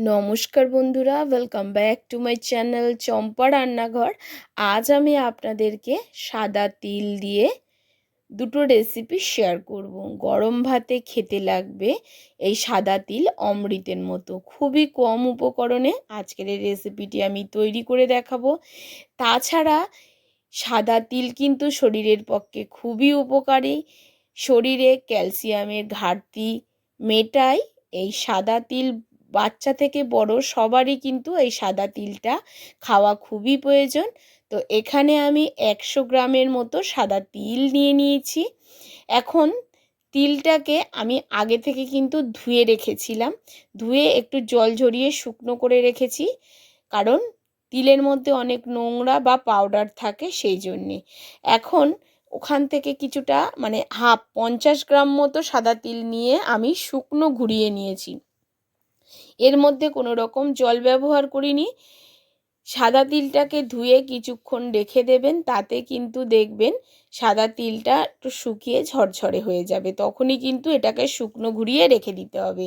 নমস্কার বন্ধুরা welcome back to my channel Champa রান্নাঘর। আজ আমি আপনাদেরকে সাদা তিল দিয়ে দুটো রেসিপি শেয়ার করব। গরম ভাতে খেতে লাগবে এই সাদা তিল অমৃতের মতো। খুবই কম উপকরণে আজকের এই রেসিপিটি আমি তৈরি করে দেখাবো। তাছাড়া সাদা তিল কিন্তু শরীরের পক্ষে খুবই উপকারী। শরীরে ক্যালসিয়ামের ঘাটতি মেটায় এই সাদা তিল বাচ্চা থেকে বড় সবারই কিন্তু এই সাদা তিলটা খাওয়া খুবই প্রয়োজন। তো এখানে আমি একশো গ্রামের মতো সাদা তিল নিয়ে নিয়েছি। এখন তিলটাকে আমি আগে থেকে কিন্তু ধুয়ে রেখেছিলাম। ধুয়ে একটু জল ঝরিয়ে শুকনো করে রেখেছি। কারণ তিলের মধ্যে অনেক নোংরা বা পাউডার থাকে সেই জন্যে। এখন ওখান থেকে কিছুটা মানে হাফ পঞ্চাশ গ্রাম মতো সাদা তিল নিয়ে আমি শুকনো ঘুরিয়ে নিয়েছি। এর মধ্যে কোনো রকম জল ব্যবহার করিনি। সাদা তিলটাকে ধুয়ে কিছুক্ষণ রেখে দেবেন, তাতে কিন্তু দেখবেন সাদা তিলটা একটু শুকিয়ে ঝরঝরে হয়ে যাবে। তখনই কিন্তু এটাকে শুকনো ঘুরিয়ে রেখে দিতে হবে।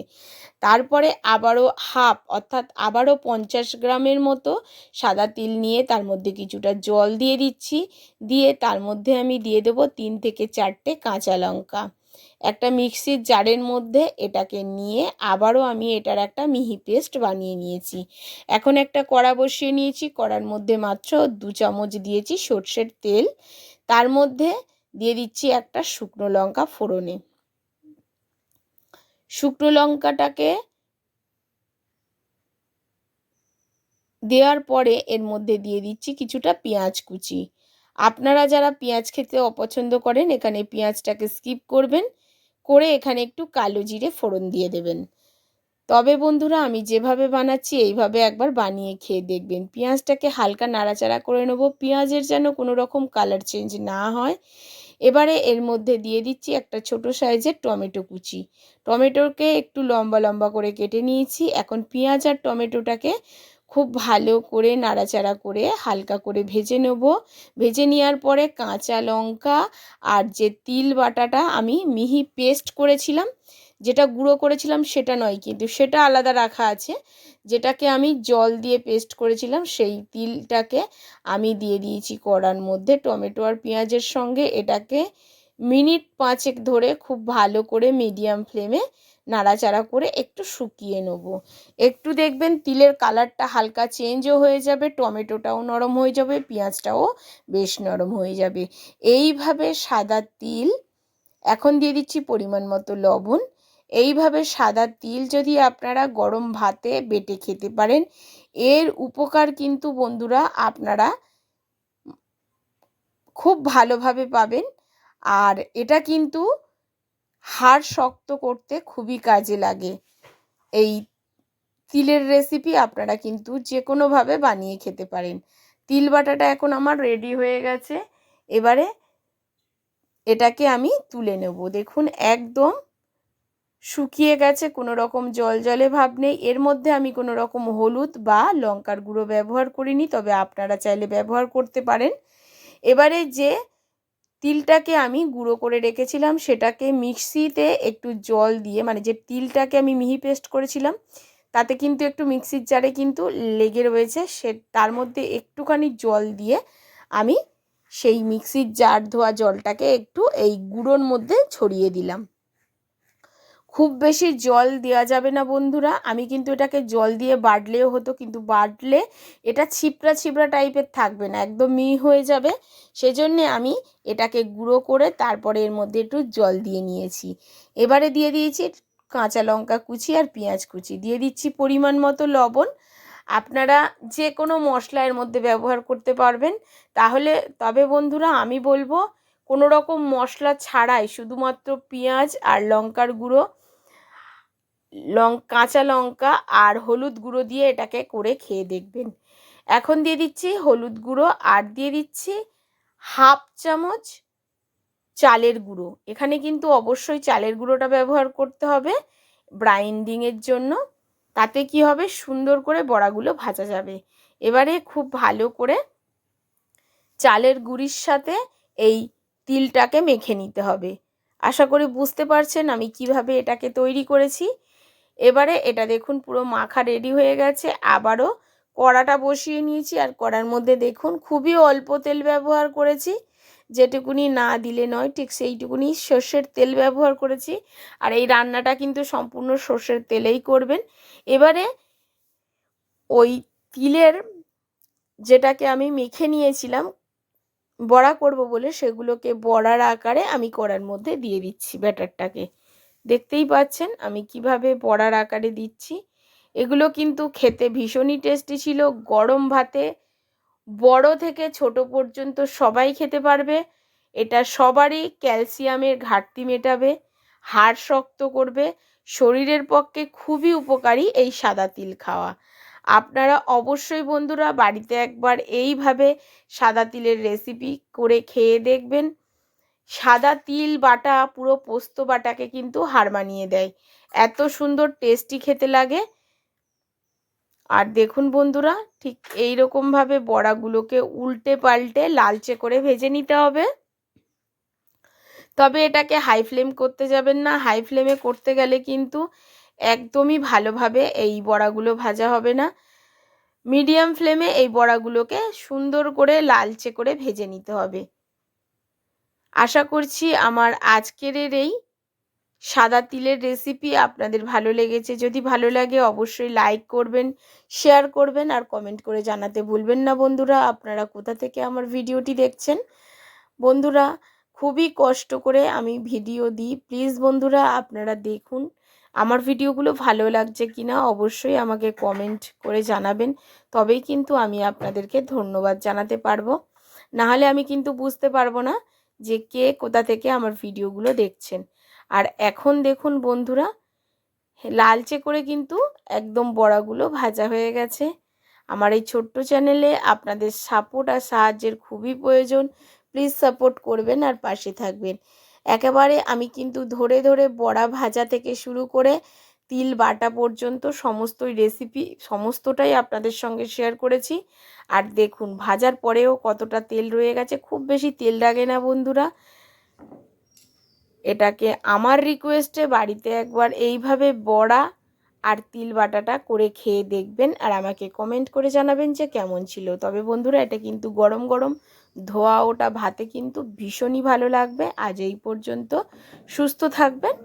তারপরে আবারও হাফ অর্থাৎ আবারও পঞ্চাশ গ্রামের মতো সাদা তিল নিয়ে তার মধ্যে কিছুটা জল দিয়ে দিচ্ছি। দিয়ে তার মধ্যে আমি দিয়ে দেবো তিন থেকে চারটে কাঁচা লঙ্কা। একটা মিক্সির জারের মধ্যে এটাকে নিয়ে আবারও আমি এটার একটা মিহি পেস্ট বানিয়ে নিয়েছি। এখন একটা কড়া বসিয়ে নিয়েছি, কড়ার মধ্যে মাত্র দু চামচ দিয়েছি সর্ষের তেল। তার মধ্যে দিয়ে দিচ্ছি একটা শুকনো লঙ্কা ফোড়নে। শুকনো লঙ্কাটাকে দেওয়ার পরে এর মধ্যে দিয়ে দিচ্ছি কিছুটা পেঁয়াজ কুচি। আপনারা যারা পেঁয়াজ খেতে অপছন্দ করেন, এখানে পেঁয়াজটাকে স্কিপ করবেন। করে এখানে একটু কালো জিরে ফোড়ন দিয়ে দেবেন। তবে বন্ধুরা, আমি যেভাবে বানাচ্ছি, এইভাবে একবার বানিয়ে খেয়ে দেখবেন। পেঁয়াজটাকে হালকা নাড়াচাড়া করে নেব। পেঁয়াজের যেন কোনো রকম কালার চেঞ্জ না হয়। এবারে এর মধ্যে দিয়ে দিচ্ছি একটা ছোট সাইজের টমেটো কুচি। টমেটোকে একটু লম্বা লম্বা করে কেটে নিয়েছি। এখন পেঁয়াজ আর টমেটোটাকে খুব ভালো করে নাড়াচাড়া করে হালকা করে ভেজে নেব। ভেজে নেওয়ার পরে কাঁচা লঙ্কা আর যে তিল বাটাটা আমি মিহি পেস্ট করেছিলাম, যেটা গুঁড়ো করেছিলাম সেটা নয়, কিন্তু সেটা আলাদা রাখা আছে। যেটাকে আমি জল দিয়ে পেস্ট করেছিলাম, সেই তিলটাকে আমি দিয়ে দিয়েছি কড়ার মধ্যে। টমেটো আর পেঁয়াজের সঙ্গে এটাকে মিনিট পাঁচেক ধরে খুব ভালো করে মিডিয়াম ফ্লেমে নাড়াচাড়া করে একটু শুকিয়ে নেব। একটু দেখবেন তিলের কালারটা হালকা চেঞ্জও হয়ে যাবে টমেটোটাও নরম হয়ে যাবে পেঁয়াজটাও বেশ নরম হয়ে যাবে। এইভাবে সাদা তিল, এখন দিয়ে দিচ্ছি পরিমাণ মতো লবণ। এইভাবে সাদা তিল যদি আপনারা গরম ভাতে বেটে খেতে পারেন, এর উপকার কিন্তু বন্ধুরা আপনারা খুব ভালোভাবে পাবেন। আর এটা কিন্তু হাড় শক্ত করতে খুবই কাজে লাগে। এই তিলের রেসিপি আপনারা কিন্তু যে কোনোভাবে বানিয়ে খেতে পারেন। তিল বাটাটা এখন আমার রেডি হয়ে গেছে। এবারে এটাকে আমি তুলে নেব। দেখুন, একদম শুকিয়ে গেছে, কোনো রকম জল জলে ভাব নেই। এর মধ্যে আমি কোনো রকম হলুদ বা লঙ্কার গুঁড়ো ব্যবহার করিনি, তবে আপনারা চাইলে ব্যবহার করতে পারেন। এবারে যে তিলটাকে আমি গুঁড়ো করে রেখেছিলাম, সেটাকে মিক্সিতে একটু জল দিয়ে মানে যে তিলটাকে আমি মিহি পেস্ট করেছিলাম, তাতে কিন্তু একটু মিক্সির জারে কিন্তু লেগে রয়েছে, সে তার মধ্যে একটুখানি জল দিয়ে আমি সেই মিক্সির জার ধোয়া জলটাকে একটু এই গুঁড়োর মধ্যে ছড়িয়ে দিলাম। খুব বেশি জল দেওয়া যাবে না বন্ধুরা। আমি কিন্তু এটাকে জল দিয়ে বাটলেও হতো, কিন্তু বাটলে এটা ছিপড়া ছিপড়া টাইপের থাকবে না, একদম মিহি হয়ে যাবে। সেজন্যে আমি এটাকে গুঁড়ো করে তারপরে এর মধ্যে একটু জল দিয়ে নিয়েছি। এবারে দিয়ে দিয়েছি কাঁচা লঙ্কা কুচি আর পেঁয়াজ কুচি। দিয়ে দিচ্ছি পরিমাণ মতো লবণ। আপনারা যে কোনো মশলা এর মধ্যে ব্যবহার করতে পারবেন। তাহলে তবে বন্ধুরা আমি বলব, কোনো রকম মশলা ছাড়াই শুধুমাত্র পেঁয়াজ আর লঙ্কার গুঁড়ো লং, কাঁচা লঙ্কা আর হলুদ গুঁড়ো দিয়ে এটাকে করে খেয়ে দেখবেন। এখন দিয়ে দিচ্ছি হলুদ গুঁড়ো আর দিয়ে দিচ্ছি হাফ চামচ চালের গুঁড়ো। এখানে কিন্তু অবশ্যই চালের গুঁড়োটা ব্যবহার করতে হবে ব্রাইন্ডিংয়ের জন্য। তাতে কি হবে? সুন্দর করে বড়াগুলো ভাজা যাবে। এবারে খুব ভালো করে চালের গুঁড়ির সাথে এই তিলটাকে মেখে নিতে হবে। আশা করি বুঝতে পারছেন আমি কীভাবে এটাকে তৈরি করেছি। এবারে এটা দেখুন পুরো মাখা রেডি হয়ে গেছে। আবারও কড়াটা বসিয়ে নিয়েছি আর কড়ার মধ্যে দেখুন খুবই অল্প তেল ব্যবহার করেছি। যেটুকুনি না দিলে নয়, ঠিক সেইটুকুনি সর্ষের তেল ব্যবহার করেছি। আর এই রান্নাটা কিন্তু সম্পূর্ণ সর্ষের তেলেই করবেন। এবারে ওই তিলের যেটাকে আমি মেখে নিয়েছিলাম, বড়া করব বলে সেগুলোকে বড়ার আকারে আমি কড়ার মধ্যে দিয়ে দিচ্ছি ব্যাটারটাকে। দেখতেই পাচ্ছেন, আমি কীভাবে বড়ার আকারে দিচ্ছি। এগুলো কিন্তু খেতে ভীষণই টেস্টি ছিল। গরম ভাতে বড় থেকে ছোট পর্যন্ত সবাই খেতে পারবে। এটা সবারই ক্যালসিয়ামের ঘাটতি মেটাবে, হাড় শক্ত করবে, শরীরের পক্ষে খুবই উপকারী এই সাদা তিল খাওয়া। আপনারা অবশ্যই বন্ধুরা বাড়িতে একবার এইভাবে সাদা তিলের রেসিপি করে খেয়ে দেখবেন। সাদা তিল বাটা, পুরো পোস্ত বাটাকে কিন্তু হার মানিয়ে দেয়। এত সুন্দর টেস্টি খেতে লাগে। আর দেখুন বন্ধুরা, ঠিক এই রকমভাবে বড়াগুলোকে উল্টে পাল্টে লালচে করে ভেজে নিতে হবে। তবে এটাকে হাই ফ্লেম করতে যাবেন না। হাই ফ্লেমে করতে গেলে কিন্তু একদমই ভালোভাবে এই বড়াগুলো ভাজা হবে না। মিডিয়াম ফ্লেমে এই বড়াগুলোকে সুন্দর করে লালচে করে ভেজে নিতে হবে। আশা করছি আমার আজকের এই সাদা তিলের রেসিপি আপনাদের ভালো লেগেছে। যদি ভালো লাগে অবশ্যই লাইক করবেন শেয়ার করবেন আর কমেন্ট করে জানাতে ভুলবেন না বন্ধুরা। আপনারা কোথা থেকে আমার ভিডিওটি দেখছেন? বন্ধুরা, খুবই কষ্ট করে আমি ভিডিও দিই। প্লিজ বন্ধুরা, আপনারা দেখুন আমার ভিডিওগুলো ভালো লাগছে কি না অবশ্যই আমাকে কমেন্ট করে জানাবেন। তবেই কিন্তু আমি আপনাদেরকে ধন্যবাদ জানাতে পারব। নাহলে আমি কিন্তু বুঝতে পারব না যে কে কোথা থেকে আমার ভিডিওগুলো দেখছেন। আর এখন দেখুন বন্ধুরা, লালচে করে কিন্তু একদম বড়াগুলো ভাজা হয়ে গেছে। আমার এই ছোট্ট চ্যানেলে আপনাদের সাপোর্ট আর সাহায্যের খুবই প্রয়োজন। প্লিজ সাপোর্ট করবেন আর পাশে থাকবেন। একেবারে আমি কিন্তু ধরে ধরে বড়া ভাজা থেকে শুরু করে তিল, বাটা পর্যন্ত সমস্তই রেসিপি সমস্তটাই আপনাদের সঙ্গে শেয়ার করেছি। আর দেখুন, ভাজার পরেও কতটা তেল রয়ে গেছে, খুব বেশি তেল লাগে না বন্ধুরা। এটাকে আমার রিকোয়েস্টে বাড়িতে একবার এইভাবে বড়া আর তিল, বাটাটা করে খেয়ে দেখবেন আর আমাকে কমেন্ট করে জানাবেন যে কেমন ছিল। তবে বন্ধুরা, এটা কিন্তু গরম গরম ধোয়া ওটা ভাতে কিন্তু ভীষণই ভালো লাগবে। আজ এই পর্যন্ত সুস্থ থাকবেন।